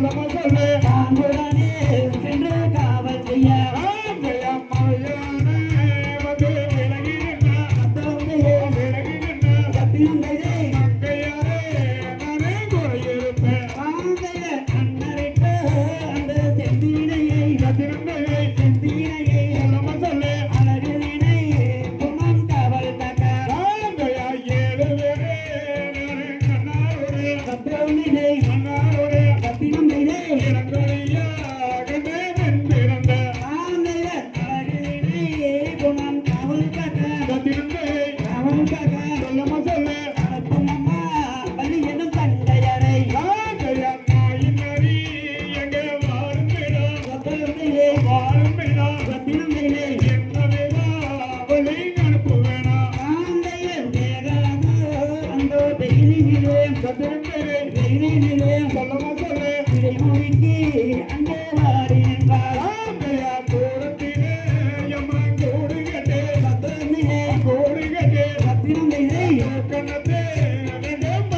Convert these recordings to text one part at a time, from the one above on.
சொல்ல மகளே சொல்லமா சொல்லு அம்மா பள்ளி எனும் தந்தையரை அம்மா இன்னொரு எங்கே வாருமிடா சத்திரத்திலே வாருமிடா சத்திரத்திலே என்ன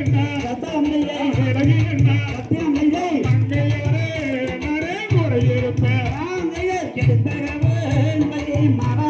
மறையிருப்ப மறையிருப்ப மறையிருப்ப மறையிருப்ப